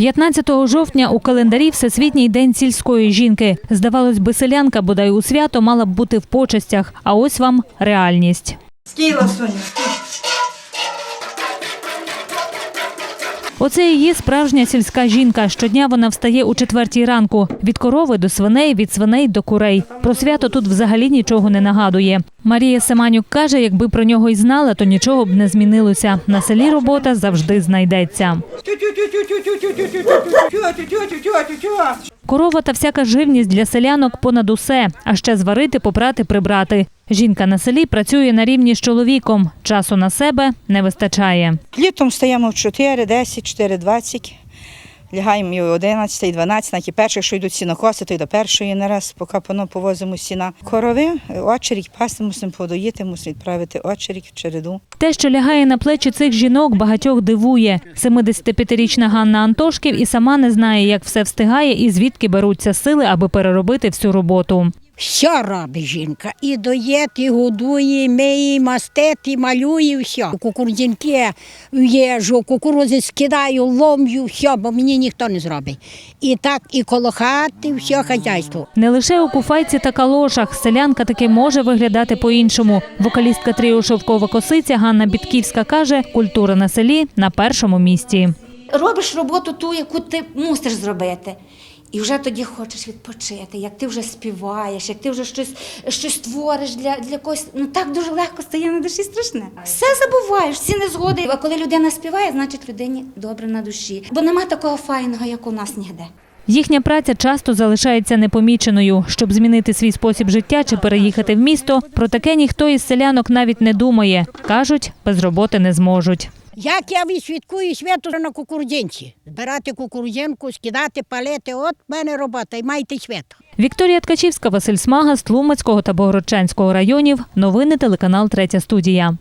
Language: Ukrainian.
15 жовтня у календарі Всесвітній день сільської жінки. Здавалось би, селянка бодай у свято мала б бути в почестях, а ось вам реальність. Скіла, Соня, скіла. Оце її справжня сільська жінка. Щодня вона встає у четвертій ранку. Від корови до свиней, від свиней до курей. Про свято тут взагалі нічого не нагадує. Марія Семанюк каже, якби про нього й знала, то нічого б не змінилося. На селі робота завжди знайдеться. Корова та всяка живність для селянок понад усе, а ще зварити, попрати, прибрати. Жінка на селі працює на рівні з чоловіком. Часу на себе не вистачає. Літом стаємо в 4, 10, 4, 20. Лягаємо і о 11, і 12, навіть і перших, що йдуть сінокоси, то й до першої не раз, поки пано повозимо сіна. Корови, очерік пасти мусимо подоїти, мусимо відправити очерік в череду. Те, що лягає на плечі цих жінок, багатьох дивує. 75-річна Ганна Антошків і сама не знає, як все встигає і звідки беруться сили, аби переробити всю роботу. Все робить жінка. І доїть, і годує, і миє, і мастить, і малює, все. Кукурудзінки їжу, кукурузи скидаю, ломлю, все, бо мені ніхто не зробить. І так, і коло хати, все хазяйство. Не лише у куфайці та калошах. Селянка таки може виглядати по-іншому. Вокалістка тріо Шовкова косиця Ганна Бітківська каже, культура на селі на першому місці. робиш роботу ту, яку ти мусиш зробити. І вже тоді хочеш відпочити, як ти вже співаєш, як ти вже щось, щось твориш для, для когось. Ну так дуже легко стає на душі страшне. Все забуваєш, всі незгоди. А коли людина співає, значить людині добре на душі. Бо нема такого файного, як у нас нігде. Їхня праця часто залишається непоміченою. Щоб змінити свій спосіб життя чи переїхати в місто, про таке ніхто із селянок навіть не думає. Кажуть, без роботи не зможуть. Як я відсвяткую свято на кукурудзянці. Збирати кукурудзянку, скидати, палити, от в мене робота, і майте свято. Вікторія Ткачівська, Василь Смага з Тлумацького та Богородчанського районів. Новини телеканал Третя студія.